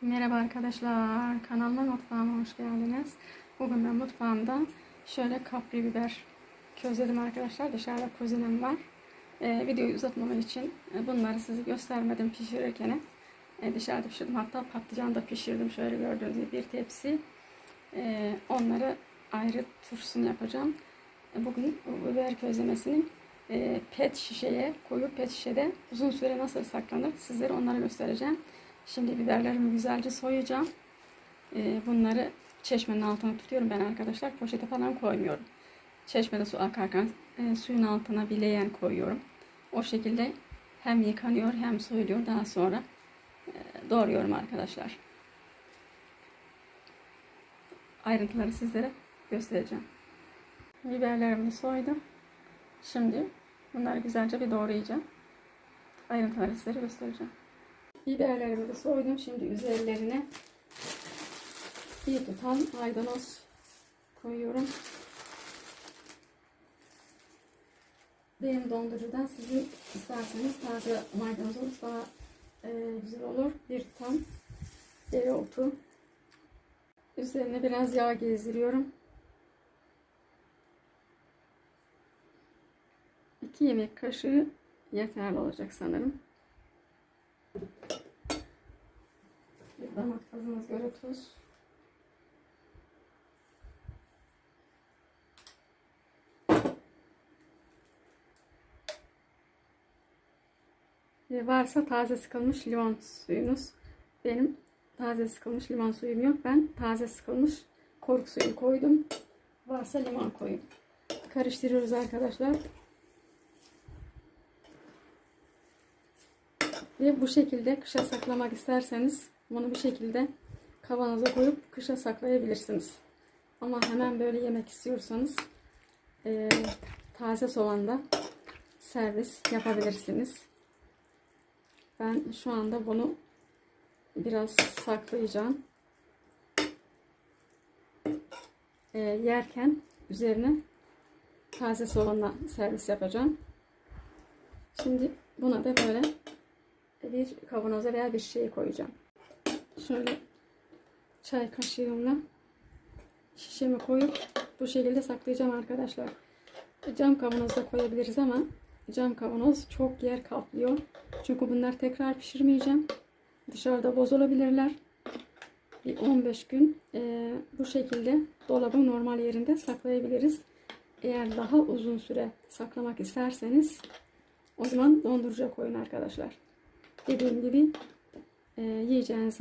Merhaba arkadaşlar, kanalıma mutfağıma hoş geldiniz. Bugün ben mutfağımda şöyle kapri biber közledim arkadaşlar. Dışarıda kuzinem var. Ee, videoyu uzatmamak için e, bunları size göstermedim pişirirken. E, dışarıda pişirdim. Hatta patlıcan da pişirdim. Şöyle gördüğünüz gibi bir tepsi. E, onları ayrı turşusunu yapacağım. E, bugün bu biber közlemesinin e, pet şişeye koyup pet şişede uzun süre nasıl saklanır sizlere onları göstereceğim. Şimdi biberlerimi güzelce soyacağım. Ee, bunları çeşmenin altına tutuyorum ben arkadaşlar. Poşete falan koymuyorum. Çeşmede su akarken e, suyun altına bir leğen koyuyorum. O şekilde hem yıkanıyor hem soyuluyor. Daha sonra e, doğruyorum arkadaşlar. Ayrıntıları sizlere göstereceğim. Biberlerimi soydum. Şimdi bunları güzelce bir doğrayacağım. Ayrıntıları sizlere göstereceğim. Biberlerimi de soydum. Şimdi üzerlerine bir tutam maydanoz koyuyorum. Benim dondurucudan sizin isterseniz taze maydanoz olursa daha e, güzel olur. Bir tutam dereotu. Üzerine biraz yağ gezdiriyorum. 2 yemek kaşığı yeterli olacak sanırım. Damak tadınız göre tuz. Ve varsa taze sıkılmış limon suyunuz. Benim taze sıkılmış limon suyum yok. Ben taze sıkılmış koruk suyu koydum. Varsa limon koyun. Karıştırıyoruz arkadaşlar. Ve bu şekilde kışa saklamak isterseniz bunu bir şekilde kavanoza koyup kışa saklayabilirsiniz. Ama hemen böyle yemek istiyorsanız e, taze soğanla servis yapabilirsiniz. Ben şu anda bunu biraz saklayacağım. E, yerken üzerine taze soğanla servis yapacağım. Şimdi buna da böyle bir kavanoza veya bir şeye koyacağım. Şöyle çay kaşığımla şişemi koyup bu şekilde saklayacağım arkadaşlar. Cam kavanozda koyabiliriz ama cam kavanoz çok yer kaplıyor. Çünkü bunlar tekrar pişirmeyeceğim. Dışarıda bozulabilirler. Bir 15 gün e, bu şekilde dolabın normal yerinde saklayabiliriz. Eğer daha uzun süre saklamak isterseniz o zaman dondurucuya koyun arkadaşlar. Dediğim gibi e, yiyeceğiniz zaman